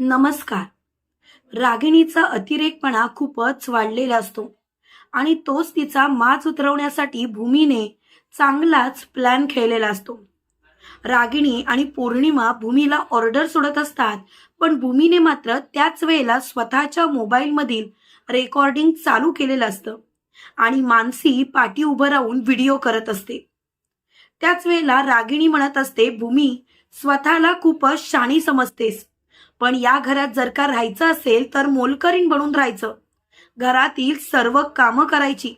नमस्कार. रागिणीचा अतिरेकपणा खूपच वाढलेला असतो आणि तोच तिचा माज उतरवण्यासाठी भूमीने चांगलाच प्लॅन खेळलेला असतो. रागिणी आणि पौर्णिमा भूमीला ऑर्डर सोडत असतात पण भूमीने मात्र त्याच वेळेला स्वतःच्या मोबाईलमधील रेकॉर्डिंग चालू केलेलं असतं आणि मानसी पाठी उभं राहून व्हिडिओ करत असते. त्याच वेळेला रागिणी म्हणत असते भूमी स्वतःला खूपच शाणी समजतेस. पण या घरात जर का राहायचं असेल तर मोलकरीण बनून राहायचं. घरातील सर्व कामं करायची.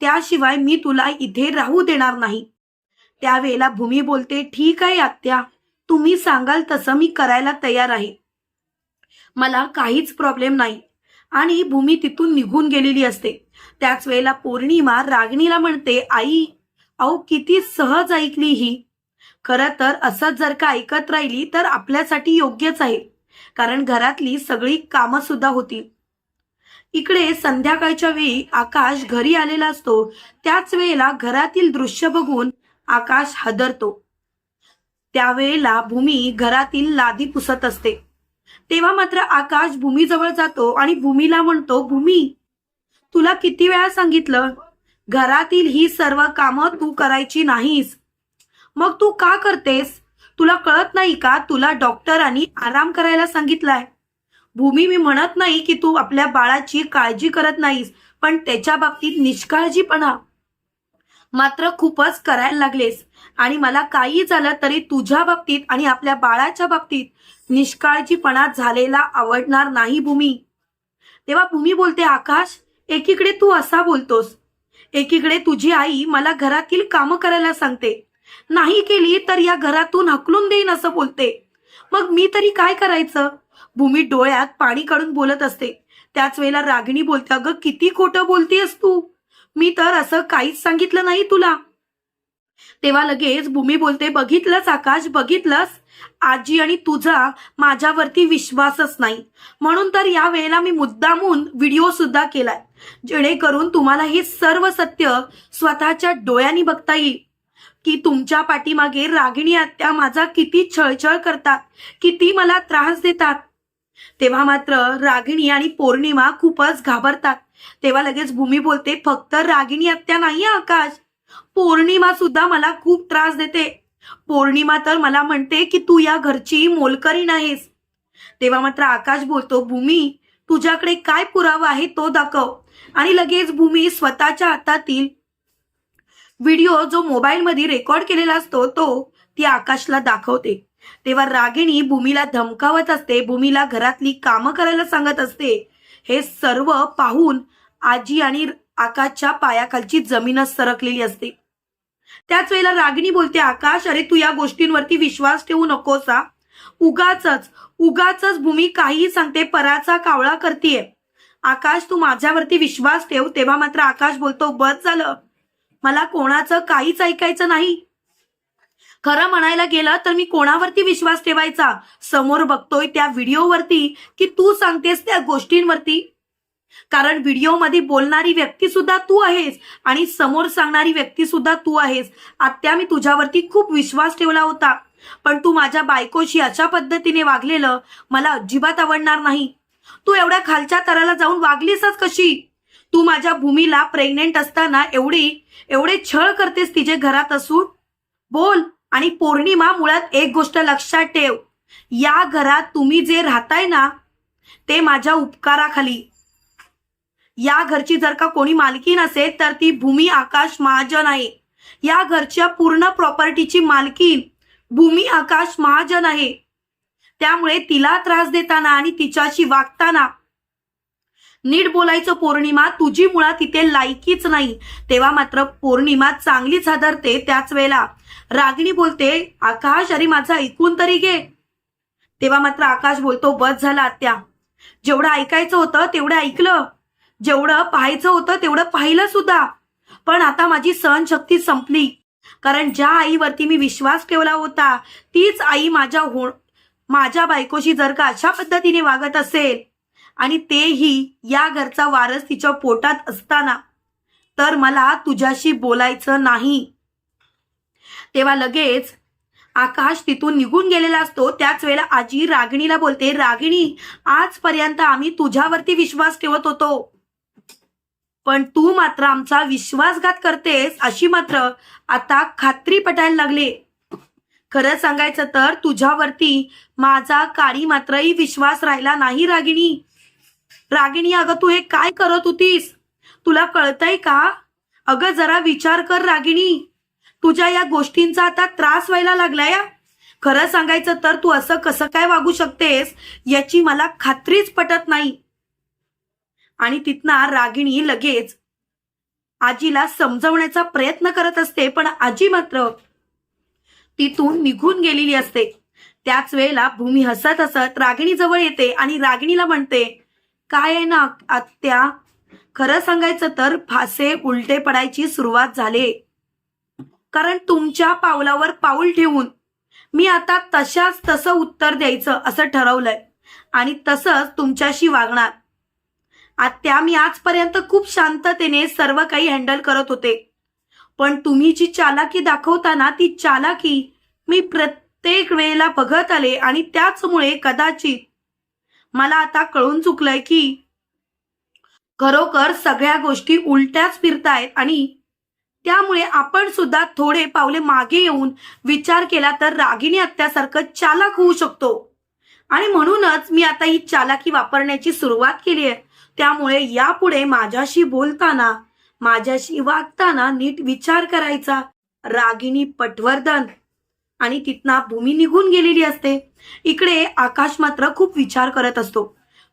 त्याशिवाय मी तुला इथे राहू देणार नाही. त्यावेळेला भूमी बोलते ठीक आहे आत्या. तुम्ही सांगाल तसं मी करायला तयार आहे. मला काहीच प्रॉब्लेम नाही. आणि भूमी तिथून निघून गेलेली असते. त्याच वेळेला पौर्णिमा रागणीला म्हणते आई अहो किती सहज ऐकली ही. खरं तर असंच जर का ऐकत राहिली तर आपल्यासाठी योग्यच आहे. कारण घरातली सगळी कामं सुद्धा होतील इकडे संध्याकाळच्या वेळी आकाश घरी आलेला असतो. त्याच वेळेला घरातील दृश्य बघून आकाश हादरतो. त्यावेळेला भूमी घरातील लादी पुसत असते. तेव्हा मात्र आकाश भूमीजवळ जातो आणि भूमीला म्हणतो भूमी तुला किती वेळा सांगितलं? घरातील ही सर्व कामं तू करायची नाहीस. मग तू का करतेस? तुला कळत नाही का तुला डॉक्टरांनी आराम करायला सांगितलाय? भूमी मी म्हणत नाही की तू आपल्या बाळाची काळजी करत नाहीस पण त्याच्या बाबतीत निष्काळजीपणा. मात्र खूपच करायला लागलेस. आणि मला काही झालं तरी तुझ्या बाबतीत आणि आपल्या बाळाच्या बाबतीत निष्काळजीपणा झालेला आवडणार नाही भूमी. तेव्हा भूमी बोलते आकाश एकीकडे तू असा बोलतोस. एकीकडे तुझी आई मला घरातील कामं करायला सांगते. नाही केली तर या घरातून हकलून देईन असं बोलते. मग मी तरी काय करायचं? भूमी डोळ्यात पाणी काढून बोलत असते. त्याच वेळेला रागिणी बोलते अगं किती खोटं बोलतेस तू? मी तर असं काहीच सांगितलं नाही तुला. तेव्हा लगेच भूमी बोलते बघितलंस आकाश बघितलंस? आजी आणि तुझा माझ्यावरती विश्वासच नाही. म्हणून तर या वेळेला मी मुद्दामून व्हिडिओ सुद्धा केलाय. जेणेकरून तुम्हाला हे सर्व सत्य स्वतःच्या डोळ्यांनी बघता येईल. की तुमच्या पाठीमागे रागिणी आत्या माझा किती छळछळ करतात किती मला त्रास देतात. तेव्हा मात्र रागिणी आणि पौर्णिमा खूपच घाबरतात. तेव्हा लगेच भूमी बोलते फक्त रागिणी आत्या नाही आकाश. पौर्णिमा सुद्धा मला खूप त्रास देते. पौर्णिमा तर मला म्हणते की तू या घरची मोलकरी नाहीस. तेव्हा मात्र आकाश बोलतो भूमी तुझ्याकडे काय पुरावा आहे तो दाखव. आणि लगेच भूमी स्वतःच्या हातातील व्हिडिओ जो मोबाईलमध्ये रेकॉर्ड केलेला असतो तो ती आकाशला दाखवते. तेव्हा रागिणी भूमीला धमकावत असते भूमीला घरातली कामं करायला सांगत असते. हे सर्व पाहून आजी आणि आकाशच्या पायाखालची जमीनच सरकलेली असते. त्याच वेळेला रागिणी बोलते आकाश अरे तू या गोष्टींवरती विश्वास ठेवू नकोसा उगाच उगाच भूमी काहीही सांगते पराचा कावळा करतीये. आकाश तू माझ्यावरती विश्वास ठेव. तेव्हा मात्र आकाश बोलतो बस झालं. मला कोणाचं काहीच ऐकायचं नाही. खरं म्हणायला गेलं तर मी कोणावरती विश्वास ठेवायचा? समोर बघतोय त्या व्हिडिओवरती की तू सांगतेस त्या गोष्टींवरती? कारण व्हिडिओमध्ये बोलणारी व्यक्ती सुद्धा तू आहेस आणि समोर सांगणारी व्यक्ती सुद्धा तू आहेस. आत्या मी तुझ्यावरती खूप विश्वास ठेवला होता. पण तू माझ्या बायकोशी अशा पद्धतीने वागलेलं मला अजिबात आवडणार नाही. तू एवढ्या खालच्या तराला जाऊन वागलीसच कशी? तू माझ्या भूमीला प्रेग्नेंट असताना एवढी एवढे छळ करतेस तिचे घरात असून? बोल आणि पौर्णिमा मुळात एक गोष्ट लक्षात ठेव. या घरात तुम्ही जे राहताय ना ते माझ्या उपकाराखाली. या घरची जर का कोणी मालकी नसेल तर ती भूमी आकाश महाजन आहे. या घरच्या पूर्ण प्रॉपर्टीची मालकी भूमी आकाश महाजन आहे. त्यामुळे तिला त्रास देताना आणि तिच्याशी वागताना नीट बोलायचं पौर्णिमा तुझी मुळात तिथे लायकीच नाही. तेव्हा मात्र पौर्णिमा चांगलीच हादरते त्याच वेळेला. रागिणी बोलते आकाश अरे माझं ऐकून तरी घे. तेव्हा मात्र आकाश बोलतो बस झाला आत्या. जेवढं ऐकायचं होतं तेवढं ऐकलं. जेवढं पाहायचं होतं तेवढं पाहिलं सुद्धा. पण आता माझी सहनशक्ती संपली. कारण ज्या आईवरती मी विश्वास ठेवला होता तीच आई माझ्या हो माझ्या बायकोशी जर का अशा पद्धतीने वागत असेल आणि तेही या घरचा वारस तिच्या पोटात असताना. तर मला तुझ्याशी बोलायचं नाही. तेव्हा लगेच आकाश तिथून निघून गेलेला असतो. त्याच वेळेला आजी रागिणीला बोलते रागिणी आजपर्यंत आम्ही तुझ्यावरती विश्वास ठेवत होतो. पण तू मात्र आमचा विश्वासघात करतेस अशी मात्र आता खात्री पटायला लागले. खरं सांगायचं तर तुझ्यावरती माझा काळी मात्रही विश्वास राहिला नाही रागिणी. रागिणी अगं तू हे काय करत होतीस? तुला कळतंय का? अगं जरा विचार कर रागिणी. तुझ्या या गोष्टींचा आता त्रास व्हायला लागलाय खरं सांगायचं तर तू असं कसं काय वागू शकतेस याची मला खात्रीच पटत नाही. आणि तिथना रागिणी लगेच आजीला समजवण्याचा प्रयत्न करत असते पण आजी मात्र तिथून निघून गेलेली असते. त्याच वेळेला भूमी हसत हसत रागिणी जवळ येते आणि रागिणीला म्हणते काय आहे ना आत्या? खरं सांगायचं तर फासे उलटे पडायची सुरुवात झाली. कारण तुमच्या पावलावर पाऊल ठेवून मी आता तशाच तसं उत्तर द्यायचं असं ठरवलंय. आणि तसंच तुमच्याशी वागणार. आत्या मी आजपर्यंत खूप शांततेने सर्व काही हँडल करत होते. पण तुम्ही जी चालाकी दाखवताना ती चालाकी मी प्रत्येक वेळेला बघत आले आणि त्याचमुळे कदाचित मला आता कळून चुकलंय की खरोखर सगळ्या गोष्टी उलट्याच फिरतायत आणि त्यामुळे आपण सुद्धा थोडे पावले मागे येऊन विचार केला तर रागिणी हत्यासारखं चालक होऊ शकतो. आणि म्हणूनच मी आता ही चालाकी वापरण्याची सुरुवात केली आहे. त्यामुळे यापुढे माझ्याशी बोलताना माझ्याशी वागताना नीट विचार करायचा. रागिणी पटवर्धन. आणि तिथना भूमी निघून गेलेली असते. इकडे आकाश मात्र खूप विचार करत असतो.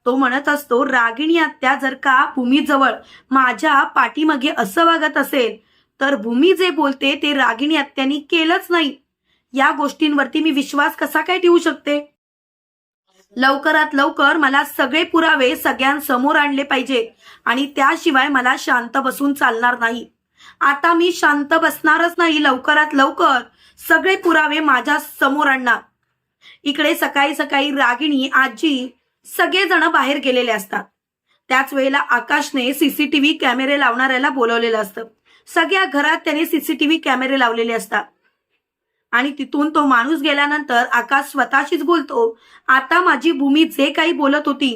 तो म्हणत असतो रागिणी आत्या जर का भूमीजवळ माझ्या पाठीमागे असं वागत असेल तर भूमी जे बोलते ते रागिणी आत्यानी केलंच नाही. या गोष्टींवरती मी विश्वास कसा काय ठेवू शकते? लवकरात लवकर मला सगळे पुरावे सगळ्यांसमोर आणले पाहिजे आणि त्याशिवाय मला शांत बसून चालणार नाही. आता मी शांत बसणारच नाही लवकरात लवकर. सगळे पुरावे माझ्यासमोर आणणार. इकडे सकाळी सकाळी रागिणी आजी सगळेजण बाहेर गेलेले असतात. त्याच वेळेला आकाशने सीसीटीव्ही कॅमेरे लावणाऱ्याला बोलवलेलं असतं. सगळ्या घरात त्याने सीसीटीव्ही कॅमेरे लावलेले असतात. आणि तिथून तो माणूस गेल्यानंतर आकाश स्वतःशीच बोलतो आता माझी भूमी जे काही बोलत होती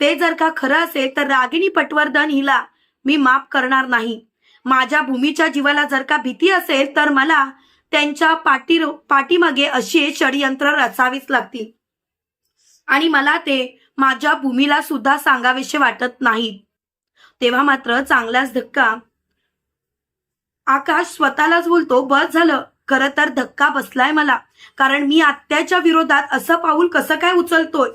ते जर का खरं असेल तर रागिणी पटवर्धन हिला मी माफ करणार नाही. माझ्या भूमीच्या जीवाला जर का भीती असेल तर मला त्यांच्या पाठी पाठीमागे अशी षडयंत्र रचावीच लागतील. आणि मला ते माझ्या भूमीला सुद्धा सांगावेसे वाटत नाही तेव्हा मात्र चांगलाच धक्का. आकाश स्वतःलाच बोलतो बस झालं. खरं तर धक्का बसलाय मला. कारण मी आत्याच्या विरोधात असं पाऊल कसं काय उचलतोय?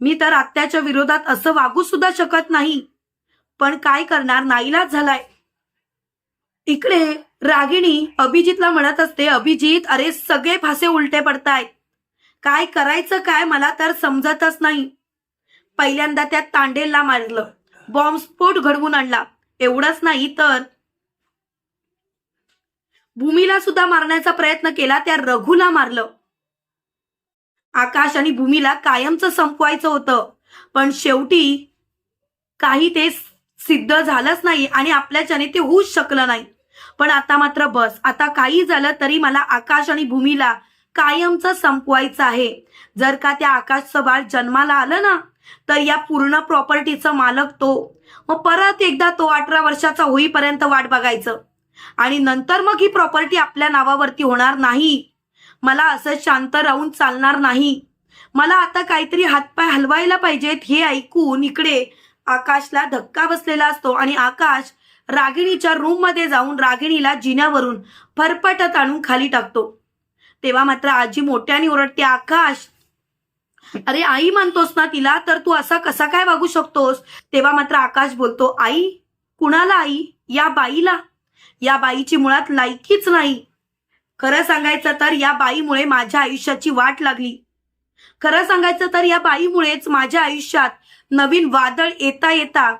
मी तर आत्याच्या विरोधात असं वागू सुद्धा शकत नाही. पण काय करणार? नाईलाच झालाय. इकडे रागिणी अभिजितला म्हणत असते अभिजित अरे सगळे फासे उलटे पडतायत. काय करायचं काय मला तर समजतच नाही. पहिल्यांदा त्या तांडेलला मारलं. बॉम्बस्फोट घडवून आणला. एवढंच नाही तर भूमीला सुद्धा मारण्याचा प्रयत्न केला त्या रघुला मारलं. आकाश आणि भूमीला कायमचं संपवायचं होतं. पण शेवटी काही ते सिद्ध झालंच नाही आणि आपल्याच्याने ते होऊच शकलं नाही. पण आता मात्र बस आता काही झालं तरी मला आकाश आणि भूमीला कायमचं संपवायचं आहे. जर का त्या आकाशचं बाळ जन्माला आलं ना तर या पूर्ण प्रॉपर्टीचा मालक तो. मग परत एकदा तो अठरा वर्षाचा होईपर्यंत वाट बघायचं. आणि नंतर मग ही प्रॉपर्टी आपल्या नावावरती होणार नाही. मला असं शांत राहून चालणार नाही. मला आता काहीतरी हातपाय हलवायला पाहिजेत हे ऐकून इकडे आकाशला धक्का बसलेला असतो आणि आकाश रागिणीच्या रूममध्ये जाऊन रागिणीला जिन्यावरून फरफटत आणून खाली टाकतो. तेव्हा मात्र आजी मोठ्याने ओरडते आकाश अरे आई मानतोस ना तिला? तर तू असा कसा काय वागू शकतोस? तेव्हा मात्र आकाश बोलतो आई कुणाला आई? या बाईला? या बाईची मुळात लायकीच नाही. खरं सांगायचं तर या बाईमुळे माझ्या आयुष्याची वाट लागली. खरं सांगायचं तर या बाईमुळेच माझ्या आयुष्यात नवीन वादळ येता येता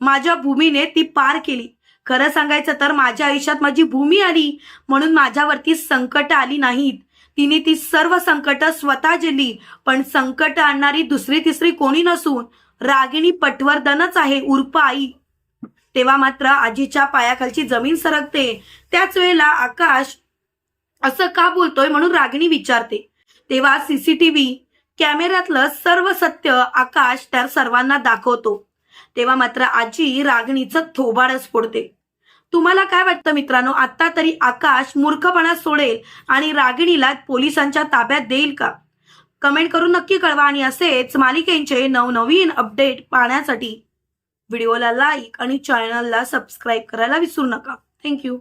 माझ्या भूमीने ती पार केली. खरं सांगायचं तर माझ्या आयुष्यात माझी भूमी आली म्हणून माझ्यावरती संकट आली नाहीत. तिने ती सर्व संकट स्वतः झेलली पण संकट आणणारी दुसरी तिसरी कोणी नसून रागिणी पटवर्धनच आहे उर्फ आई. तेव्हा मात्र आजीच्या पायाखालची जमीन सरकते. त्याच वेळेला आकाश असं का बोलतोय? म्हणून रागिणी विचारते. तेव्हा सीसीटीव्ही कॅमेऱ्यातलं सर्व सत्य आकाश त्या सर्वांना दाखवतो. तेव्हा मात्र आजी रागणीचं थोबाडच फोडते. तुम्हाला काय वाटतं मित्रांनो? आता तरी आकाश मूर्खपणा सोडेल आणि रागिणीला पोलिसांच्या ताब्यात देईल का? कमेंट करून नक्की कळवा आणि असेच मालिकेंचे नवनवीन अपडेट पाहण्यासाठी व्हिडिओला लाईक आणि चॅनलला सबस्क्राईब करायला विसरू नका. थँक्यू.